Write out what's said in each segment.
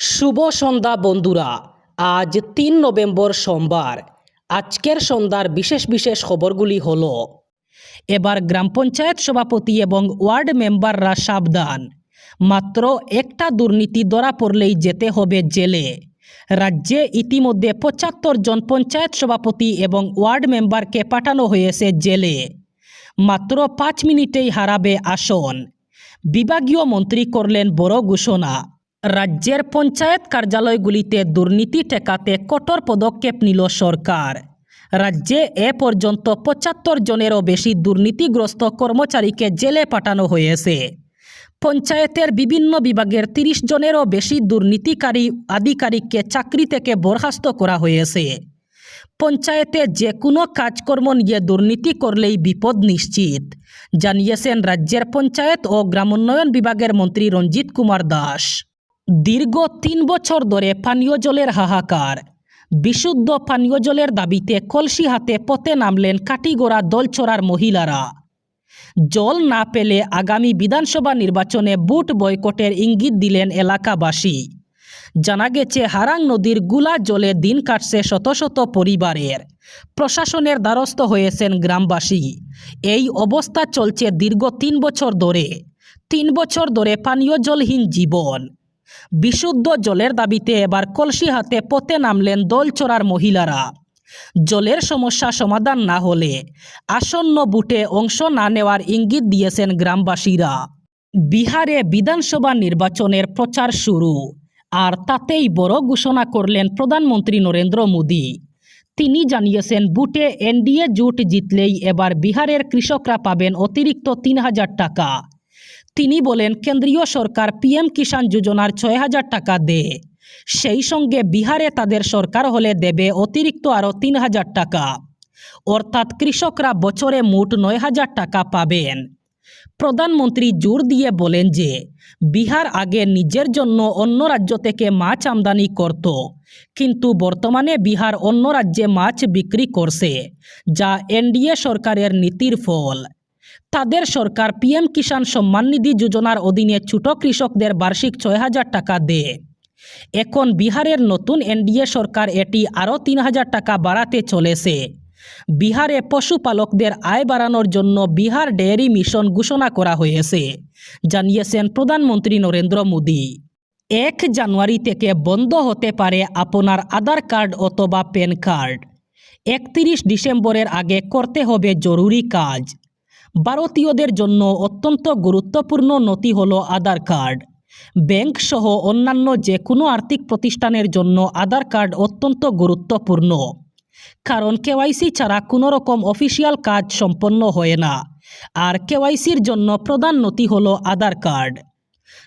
শুভ সন্ধ্যা বন্ধুরা। আজ তিন নভেম্বর সোমবার। আজকের সন্ধ্যার বিশেষ বিশেষ খবরগুলি হল, এবার গ্রাম পঞ্চায়েত সভাপতি এবং ওয়ার্ড মেম্বাররা সাবধান। মাত্র একটা দুর্নীতি ধরা পড়লেই যেতে হবে জেলে। রাজ্যে ইতিমধ্যে পঁচাত্তর জন পঞ্চায়েত সভাপতি এবং ওয়ার্ড মেম্বারকে পাঠানো হয়েছে জেলে। মাত্র পাঁচ মিনিটেই হারাবে আসন। বিভাগীয় মন্ত্রী করলেন বড় ঘোষণা। রাজ্যের পঞ্চায়েত কার্যালয়গুলিতে দুর্নীতি ঠেকাতে কঠোর পদক্ষেপ নিল সরকার। রাজ্যে এ পর্যন্ত পঁচাত্তর জনেরও বেশি দুর্নীতিগ্রস্ত কর্মচারীকে জেলে পাঠানো হয়েছে। পঞ্চায়েতের বিভিন্ন বিভাগের তিরিশ জনেরও বেশি দুর্নীতিকারী আধিকারিককে চাকরি থেকে বরখাস্ত করা হয়েছে। পঞ্চায়েতে যে কোনো কাজকর্ম নিয়ে দুর্নীতি করলেই বিপদ নিশ্চিত, জানিয়েছেন রাজ্যের পঞ্চায়েত ও গ্রামোন্নয়ন বিভাগের মন্ত্রী রঞ্জিত কুমার দাস। দীর্ঘ তিন বছর ধরে পানীয় জলের হাহাকার। বিশুদ্ধ পানীয় জলের দাবিতে কলসি হাতে পথে নামলেন কাটিগোড়া দলছড়ার মহিলারা। জল না পেলে আগামী বিধানসভা নির্বাচনে বুট বয়কটের ইঙ্গিত দিলেন এলাকাবাসী। জানা গেছে, হারাং নদীরগুলা জলে দিন কাটছে শত শত পরিবারের। প্রশাসনের দ্বারস্থ হয়েছেন গ্রামবাসী। এই অবস্থা চলছে দীর্ঘ তিন বছর ধরে। তিন বছর ধরে পানীয় জলহীন জীবন। বিশুদ্ধ জলের দাবিতে এবার কলসি হাতে পথে নামলেন দল দলচড়ার মহিলারা। জলের সমস্যা সমাধান না হলে আসন্ন বুটে অংশ না নেওয়ার ইঙ্গিত দিয়েছেন গ্রামবাসীরা। বিহারে বিধানসভা নির্বাচনের প্রচার শুরু, আর তাতেই বড় ঘোষণা করলেন প্রধানমন্ত্রী নরেন্দ্র মোদী। তিনি জানিয়েছেন, বুটে এনডিএ জোট জিতলেই এবার বিহারের কৃষকরা পাবেন অতিরিক্ত তিন হাজার টাকা। তিনি বলেন, কেন্দ্রীয় সরকার পিএম কিষাণ যোজনার ছয় হাজার টাকা দেয়। সেই সঙ্গে বিহারে তাদের সরকার হলে দেবে অতিরিক্ত আরও তিন হাজার টাকা। অর্থাৎ কৃষকরা বছরে মোট নয় হাজার টাকা পাবেন। প্রধানমন্ত্রী জোর দিয়ে বলেন যে, বিহার আগে নিজের জন্য অন্য রাজ্য থেকে মাছ আমদানি করত, কিন্তু বর্তমানে বিহার অন্য রাজ্যে মাছ বিক্রি করছে, যা এনডিএ সরকারের নীতির ফল। তাদের সরকার পিএম কিষাণ সম্মান নিধি যোজনার অধীনে ছোট কৃষকদের বার্ষিক ছয় হাজার টাকা দেয়। এখন বিহারের নতুন এনডিএ সরকার এটি আরও তিন হাজার টাকা বাড়াতে চলেছে। বিহারে পশুপালকদের আয় বাড়ানোর জন্য বিহার ডেয়ারি মিশন ঘোষণা করা হয়েছে, জানিয়েছেন প্রধানমন্ত্রী নরেন্দ্র মোদী। এক জানুয়ারি থেকে বন্ধ হতে পারে আপনার আধার কার্ড অথবা প্যান কার্ড। একত্রিশ ডিসেম্বরের আগে করতে হবে জরুরি কাজ। ভারতীয়দের জন্য অত্যন্ত গুরুত্বপূর্ণ নথি হলো আধার কার্ড। ব্যাংক সহ অন্যান্য যে কোনো আর্থিক প্রতিষ্ঠানের জন্য আধার কার্ড অত্যন্ত গুরুত্বপূর্ণ। কারণ কেওয়াইসি ছাড়া কোনো রকম অফিসিয়াল কাজ সম্পন্ন হয় না। আর কেওয়াইসির জন্য প্রধান নথি হলো আধার কার্ড।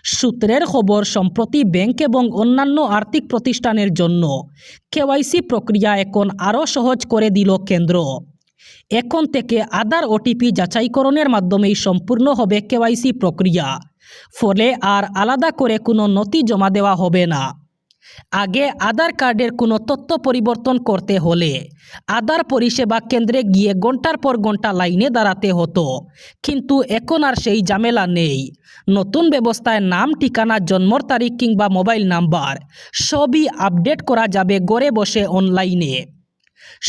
সূত্রের খবর, সম্প্রতি ব্যাংক এবং অন্যান্য আর্থিক প্রতিষ্ঠানের জন্য কেওয়াইসি প্রক্রিয়া এখন আরও সহজ করে দিল কেন্দ্র। এখন থেকে আধার ওটিপি যাচাইকরণের মাধ্যমেই সম্পূর্ণ হবে কেওয়াইসি প্রক্রিয়া। ফলে আর আলাদা করে কোনো নথি জমা দেওয়া হবে না। আগে আধার কার্ডের কোনো তথ্য পরিবর্তন করতে হলে আধার পরিষেবা কেন্দ্রে গিয়ে ঘণ্টার পর ঘণ্টা লাইনে দাঁড়াতে হতো। কিন্তু এখন আর সেই ঝামেলা নেই। নতুন ব্যবস্থায় নাম, ঠিকানা জন্মর তারিখ কিংবা মোবাইল নাম্বার সবই আপডেট করা যাবে গড়ে বসে অনলাইনে।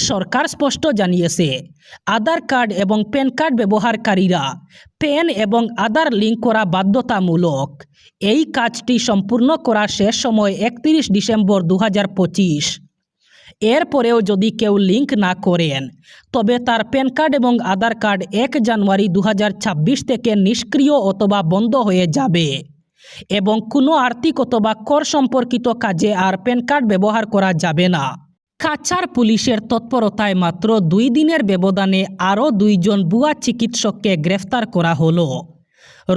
সরকার স্পষ্ট জানিয়েছে, আধার কার্ড এবং প্যান কার্ড ব্যবহারকারীরা প্যান এবং আধার লিঙ্ক করা বাধ্যতামূলক। এই কাজটি সম্পূর্ণ করা শেষ সময় একত্রিশ ডিসেম্বর দু এরপরেও যদি কেউ লিঙ্ক না করেন, তবে তার প্যান কার্ড এবং আধার কার্ড এক জানুয়ারি দু হাজার ছাব্বিশ থেকে নিষ্ক্রিয় অথবা বন্ধ হয়ে যাবে এবং কোনো আর্থিক অথবা কর সম্পর্কিত কাজে আর প্যান কার্ড ব্যবহার করা যাবে না। কাছাড় পুলিশের তৎপরতায় মাত্র দুই দিনের ব্যবধানে আরও দুইজন বুয়া চিকিৎসককে গ্রেফতার করা হলো।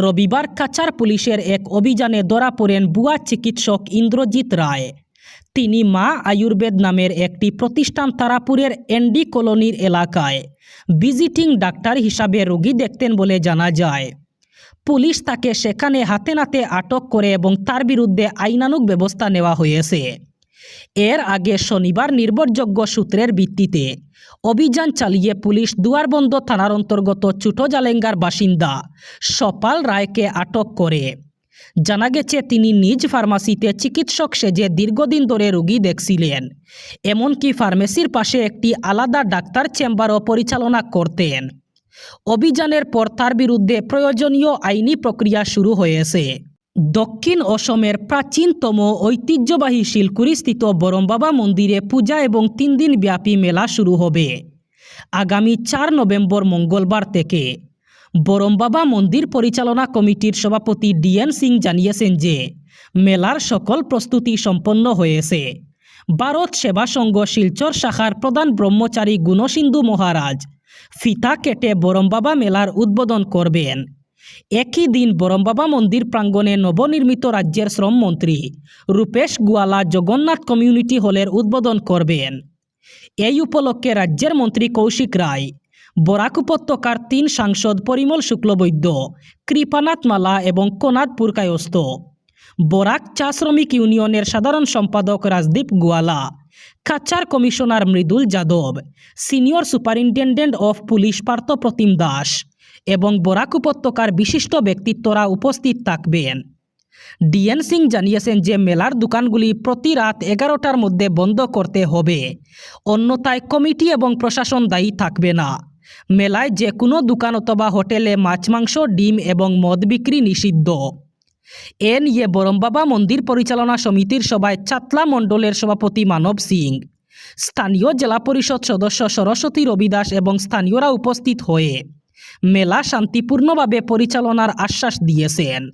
রবিবার কাছাড় পুলিশের এক অভিযানে ধরা পড়েন বুয়া চিকিৎসক ইন্দ্রজিৎ রায়। তিনি মা আয়ুর্বেদ নামের একটি প্রতিষ্ঠান তারাপুরের এনডি কলোনির এলাকায় ভিজিটিং ডাক্তার হিসাবে রোগী দেখতেন বলে জানা যায়। পুলিশ তাকে সেখানে হাতে নাতে আটক করে এবং তার বিরুদ্ধে আইনানুক ব্যবস্থা নেওয়া হয়েছে। এর আগে শনিবার নির্ভরযোগ্য সূত্রের ভিত্তিতে অভিযান চালিয়ে পুলিশ দুয়ারবন্দ থানার অন্তর্গত চুটো জালেঙ্গার বাসিন্দা সপাল রায়কে আটক করে। জানা গেছে, তিনি নিজ ফার্মাসিতে চিকিৎসক সেজে দীর্ঘদিন ধরে রোগী দেখছিলেন। এমনকি ফার্মেসির পাশে একটি আলাদা ডাক্তার চেম্বারও পরিচালনা করতেন। অভিযানের পর তার বিরুদ্ধে প্রয়োজনীয় আইনি প্রক্রিয়া শুরু হয়েছে। দক্ষিণ অসমের প্রাচীনতম ঐতিহ্যবাহী শিলকুড়িস্থিত বরমবাবা মন্দিরে পূজা এবং তিন দিন ব্যাপী মেলা শুরু হবে। আগামী চার নভেম্বর মঙ্গলবার থেকে বরমবাবা মন্দির পরিচালনা কমিটির সভাপতি ডিএন সিং জানিয়েছেন যে, মেলার সকল প্রস্তুতি সম্পন্ন হয়েছে। ভারত সেবা সংঘ শিলচর শাখার প্রধান ব্রহ্মচারী গুণসিন্ধু মহারাজ ফিতা কেটে বরমবাবা মেলার উদ্বোধন করবেন। একই দিন বরমবাবা মন্দির প্রাঙ্গণে নবনির্মিত রাজ্যের শ্রমমন্ত্রী রূপেশ গোয়ালা জগন্নাথ কমিউনিটি হলের উদ্বোধন করবেন। এই উপলক্ষে রাজ্যের মন্ত্রী কৌশিক রায়, বরাক উপত্যকার তিন সাংসদ পরিমল শুক্লবৈদ্য, কৃপানাথ মালা এবং কোনাদপুর কায়স্থ বরাক চা শ্রমিক ইউনিয়নের সাধারণ সম্পাদক Rajdeep Goala Cachar commissioner Mridul Yadav, senior superintendent of police Parthapratim Das এবং বরাক উপত্যকার বিশিষ্ট ব্যক্তিত্বরা উপস্থিত থাকবেন। ডিএন সিং জানিয়েছেন যে মেলার দোকানগুলি প্রতি রাত এগারোটার মধ্যে বন্ধ করতে হবে। অন্যথায় কমিটি এবং প্রশাসন দায়ী থাকবে না। মেলায় যে কোনো দোকান অথবা হোটেলে মাছ, মাংস, ডিম এবং মদ বিক্রি নিষিদ্ধ। এ নিয়ে বরমবাবা মন্দির পরিচালনা সমিতির সভায় চাতলা মণ্ডলের সভাপতি মানব সিং, স্থানীয় জেলা পরিষদ সদস্য সরস্বতী রবিদাস এবং স্থানীয়রা উপস্থিত হয়ে মেলা শান্তিপূর্ণভাবে পরিচালনার আশ্বাস দিয়েছেন।